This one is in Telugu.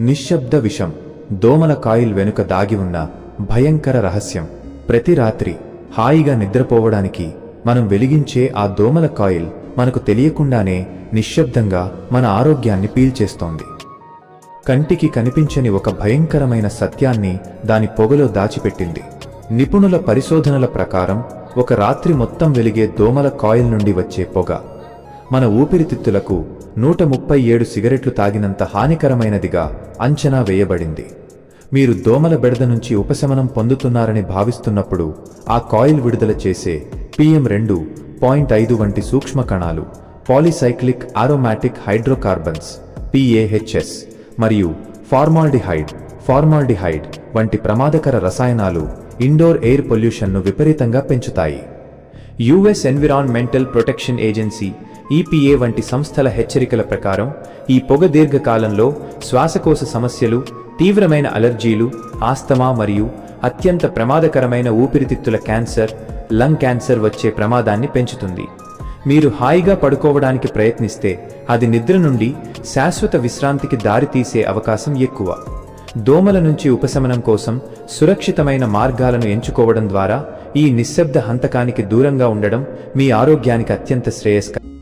నిశ్శబ్ద విషం దోమల కాయిల్ వెనుక దాగి ఉన్న భయంకర రహస్యం. ప్రతి రాత్రి హాయిగా నిద్రపోవడానికి మనం వెలిగించే ఆ దోమల కాయిల్ మనకు తెలియకుండానే నిశ్శబ్దంగా మన ఆరోగ్యాన్ని పీల్చేస్తోంది. కంటికి కనిపించని ఒక భయంకరమైన సత్యాన్ని దాని పొగలో దాచిపెట్టింది. నిపుణుల పరిశోధనల ప్రకారం ఒక రాత్రి మొత్తం వెలిగే దోమల కాయిల్ నుండి వచ్చే పొగ మన ఊపిరితిత్తులకు నూట ముప్పై ఏడు సిగరెట్లు తాగినంత హానికరమైనదిగా అంచనా వేయబడింది. మీరు దోమల బెడద నుంచి ఉపశమనం పొందుతున్నారని భావిస్తున్నప్పుడు ఆ కాయిల్ విడుదల చేసే పిఎం రెండు పాయింట్ ఐదు వంటి సూక్ష్మ కణాలు పాలిసైక్లిక్ ఆరోమాటిక్ హైడ్రోకార్బన్స్ పిఏహెచ్ఎస్ మరియు ఫార్మాల్డిహైడ్ ఫార్మాల్డిహైడ్ వంటి ప్రమాదకర రసాయనాలు ఇండోర్ ఎయిర్ పొల్యూషన్ను విపరీతంగా పెంచుతాయి. US environmental protection agency EPA వంటి సంస్థల హెచ్చరికల ప్రకారం ఈ పొగ దీర్ఘకాలంలో శ్వాసకోశ సమస్యలు తీవ్రమైన అలర్జీలు ఆస్తమా మరియు అత్యంత ప్రమాదకరమైన ఊపిరితిత్తుల క్యాన్సర్ లంగ్ క్యాన్సర్ వచ్చే ప్రమాదాన్ని పెంచుతుంది. మీరు హాయిగా పడుకోవడానికి ప్రయత్నిస్తే అది నిద్ర నుండి శాశ్వత విశ్రాంతికి దారితీసే అవకాశం ఎక్కువ. దోమల నుంచి ఉపశమనం కోసం సురక్షితమైన మార్గాలను ఎంచుకోవడం ద్వారా ఈ నిశ్శబ్ద హంతకానికి దూరంగా ఉండడం మీ ఆరోగ్యానికి అత్యంత శ్రేయస్కరం